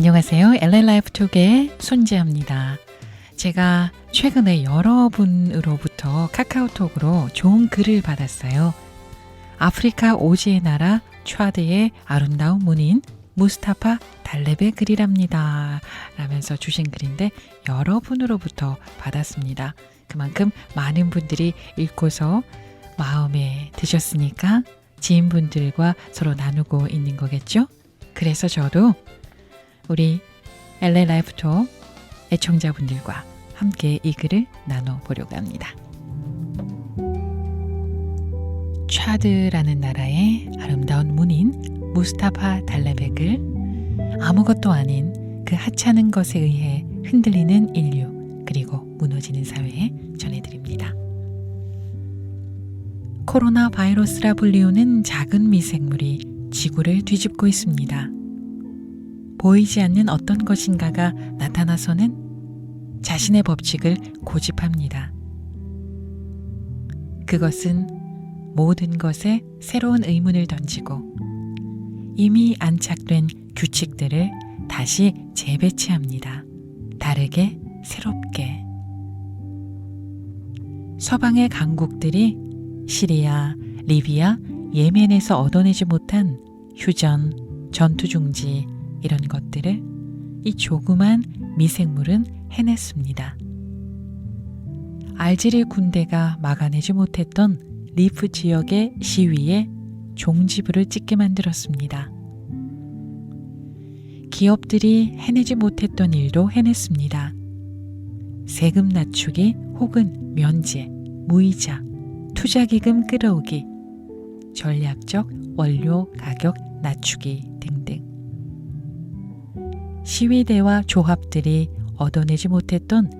안녕하세요. LA 라이프 톡의 손지아입니다. 제가 최근에 여러분으로부터 카카오톡으로 좋은 글을 받았어요. 아프리카 오지의 나라 차드의 아름다운 문인 무스타파 달렙의 글이랍니다. 라면서 주신 글인데 여러분으로부터 받았습니다. 그만큼 많은 분들이 읽고서 마음에 드셨으니까 지인분들과 서로 나누고 있는 거겠죠? 그래서 저도 우리 LA 라이프톡 애청자분들과 함께 이 글을 나눠보려고 합니다. 차드라는 나라의 아름다운 문인 무스타파 글 아무것도 아닌 그 하찮은 것에 의해 흔들리는 인류 그리고 무너지는 사회에 전해드립니다. 코로나 바이러스라 불리우는 작은 미생물이 지구를 뒤집고 있습니다. 보이지 않는 어떤 것인가가 나타나서는 자신의 법칙을 고집합니다. 그것은 모든 것에 새로운 의문을 던지고 이미 안착된 규칙들을 다시 재배치합니다. 다르게, 새롭게. 서방의 강국들이 시리아, 리비아, 예멘에서 얻어내지 못한 휴전, 전투 중지, 이런 것들을 이 조그만 미생물은 해냈습니다. 알제리 군대가 막아내지 못했던 리프 지역의 시위에 종지부를 찍게 만들었습니다. 기업들이 해내지 못했던 일도 해냈습니다. 세금 낮추기 혹은 면제, 무이자, 투자기금 끌어오기, 전략적 원료 가격 낮추기 등등. 시위대와 조합들이 얻어내지 못했던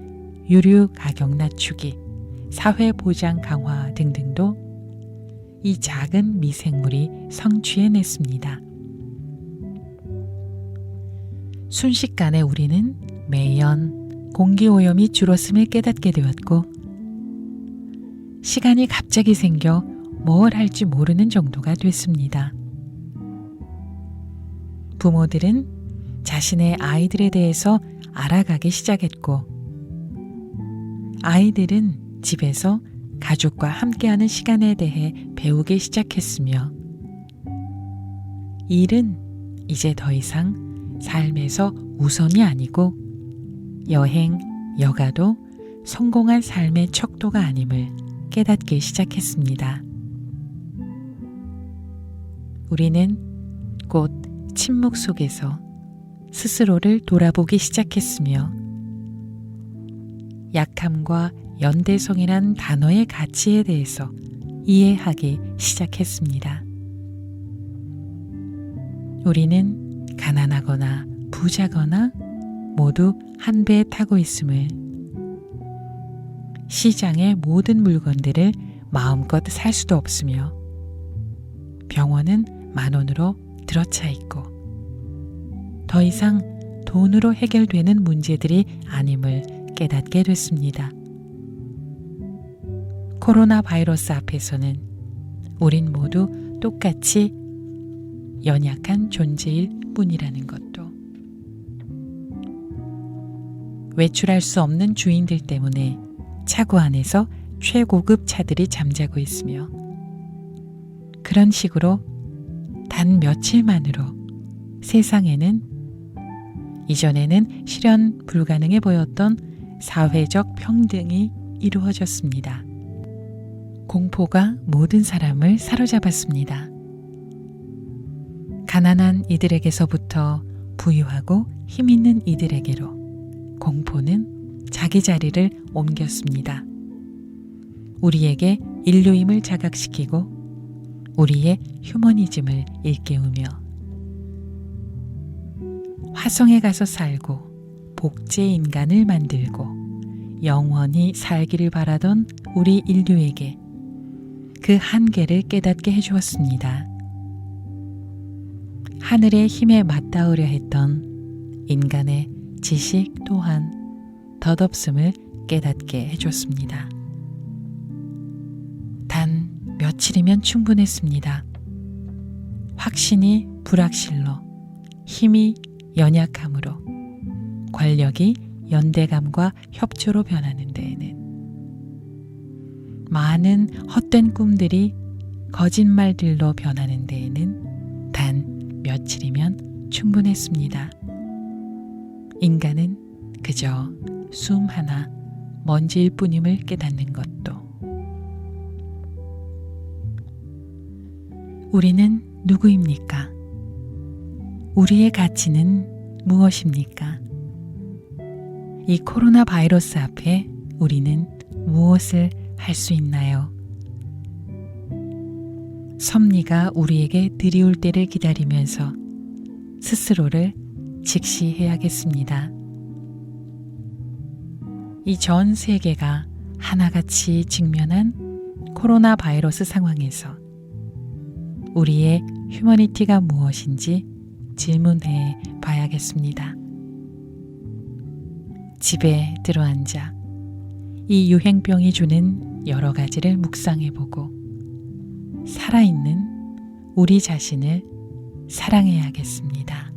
유류 가격 낮추기, 사회 보장 강화 등등도 이 작은 미생물이 성취해냈습니다. 순식간에 우리는 매연 공기오염이 줄었음을 깨닫게 되었고, 시간이 갑자기 생겨 뭘 할지 모르는 정도가 됐습니다. 부모들은 자신의 아이들에 대해서 알아가기 시작했고, 아이들은 집에서 가족과 함께하는 시간에 대해 배우기 시작했으며, 일은 이제 더 이상 삶에서 우선이 아니고, 여행, 여가도 성공한 삶의 척도가 아님을 깨닫기 시작했습니다. 우리는 곧 침묵 속에서 스스로를 돌아보기 시작했으며 약함과 연대성이란 단어의 가치에 대해서 이해하기 시작했습니다. 우리는 가난하거나 부자거나 모두 한 배에 타고 있음을 시장의 모든 물건들을 마음껏 살 수도 없으며 병원은 만 원으로 들어차 있고 더 이상 돈으로 해결되는 문제들이 아님을 깨닫게 됐습니다. 코로나 바이러스 앞에서는 우린 모두 똑같이 연약한 존재일 뿐이라는 것도 외출할 수 없는 주인들 때문에 차고 안에서 최고급 차들이 잠자고 있으며 그런 식으로 단 며칠만으로 세상에는 이전에는 실현 불가능해 보였던 사회적 평등이 이루어졌습니다. 공포가 모든 사람을 사로잡았습니다. 가난한 이들에게서부터 부유하고 힘 있는 이들에게로 공포는 자기 자리를 옮겼습니다. 우리에게 인류임을 자각시키고 우리의 휴머니즘을 일깨우며 화성에 가서 살고 복제 인간을 만들고 영원히 살기를 바라던 우리 인류에게 그 한계를 깨닫게 해주었습니다. 하늘의 힘에 맞닿으려 했던 인간의 지식 또한 덧없음을 깨닫게 해줬습니다. 단 며칠이면 충분했습니다. 확신이 불확실로, 힘이 연약함으로 권력이 연대감과 협조로 변하는 데에는 많은 헛된 꿈들이 거짓말들로 변하는 데에는 단 며칠이면 충분했습니다. 인간은 그저 숨 하나 먼지일 뿐임을 깨닫는 것도 우리는 누구입니까? 우리의 가치는 무엇입니까? 이 코로나 바이러스 앞에 우리는 무엇을 할 수 있나요? 섭리가 우리에게 드리울 때를 기다리면서 스스로를 직시해야겠습니다. 이 전 세계가 하나같이 직면한 코로나 바이러스 상황에서 우리의 휴머니티가 무엇인지 질문해 봐야겠습니다. 집에 들어앉아 이 유행병이 주는 여러 가지를 묵상해 보고 살아있는 우리 자신을 사랑해야겠습니다.